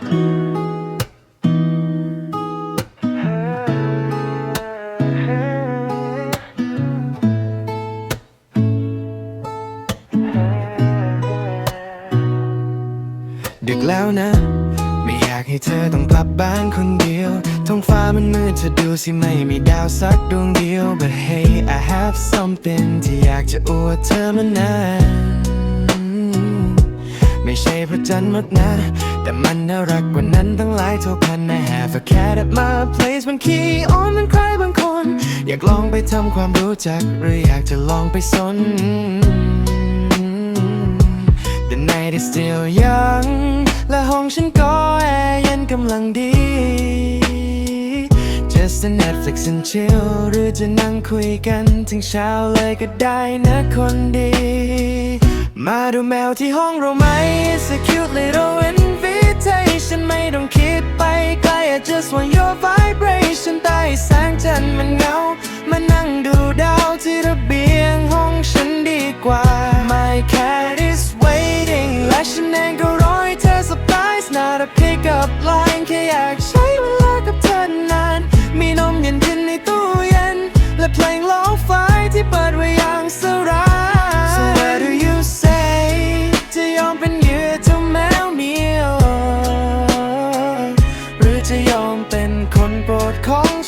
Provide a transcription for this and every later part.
ดึกแล้วนะ ไม่อยากให้เธอต้องกลับบ้านคนเดียว ท้องฟ้ามันมืดเธอดูสิไม่มีดาวสักดวงเดียว but hey I have something ที่อยากจะอวดเธอมานาน ไม่ใช่พระจันทร์หมดนะ แต่มันน่ารักกว่านั้นตั้งหลายเท่าพัน I have a cat at my place มันขี้อ้อนมันใครบางคน อยากลองไปทำความรู้จัก หรืออยากจะลองไปสน The night is still young และห้องฉันก็แอร์เย็นกำลังดี Just a Netflix and chill หรือจะนั่งคุยกันถึงเช้าเลยก็ได้นะคนดี มาดูแมวที่ห้องเราไหม It's a cute little invitation ไม่ต้องคิดไปไกล I just want your vibration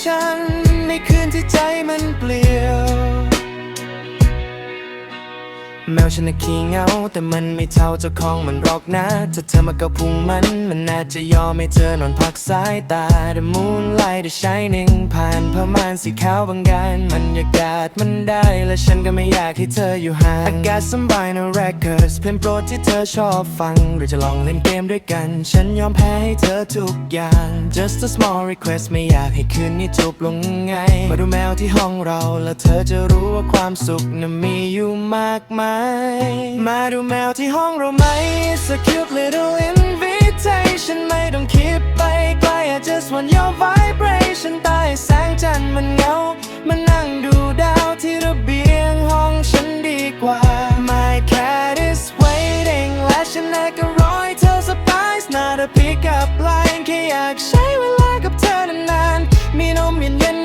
ฉันในคืนที่ใจมันเปลี่ยน แมวฉันน่ะขี้เหงา แต่มันไม่เท่าเจ้าของมันรอกนะถ้าเธอมาเกาพุงมัน มันน่าจะยอมให้เธอนอนพักสายตา The moonlight is shining ผ่านผ้าม่านสีขาวบางการบรรยากาศมันได้ และฉันก็ไม่อยากให้เธออยู่ห่าง I got some vinyl records เพลงโปรดที่เธอชอบฟัง หรือจะลองเล่นเกมด้วยกัน ฉันยอมแพ้ให้เธอทุกอย่าง Just a small request ไม่อยากให้คืนนี้จบลงไง มาดูแมวที่ห้องเรา แล้วเธอจะรู้ว่าความสุขนั้นมีอยู่มากมายมาดูแมวที่ห้องเราไหม It's a cute little invitation ไม่ต้องคิดไปไกล I just want your vibration ใต้แสงจันทร์มันเงา มานั่งดูดาวที่ระเบียงห้องฉันดีกว่า My cat is waiting และฉันเอก็รอให้เธอ surprise not a pick up line แค่อยากใช้เวลากับเธอนานๆมีนมเย็นๆ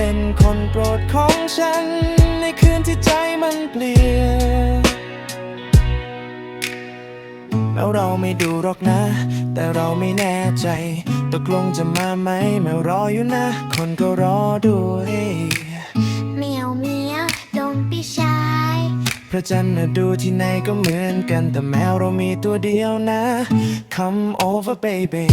เป็นคนโปรดของฉัน ในคืนที่ใจมันเปลี่ยนแม้เราไม่ดูหรอกนะ แต่เราไม่แน่ใจ ตกลงจะมาไหมแม้รออยู่นะ คนก็รอด้วย Meow meow, don't be shy. พระจันทร์น่ะดูที่ไหนก็เหมือนกัน แต่แมวเรามีตัวเดียวนะ Come over baby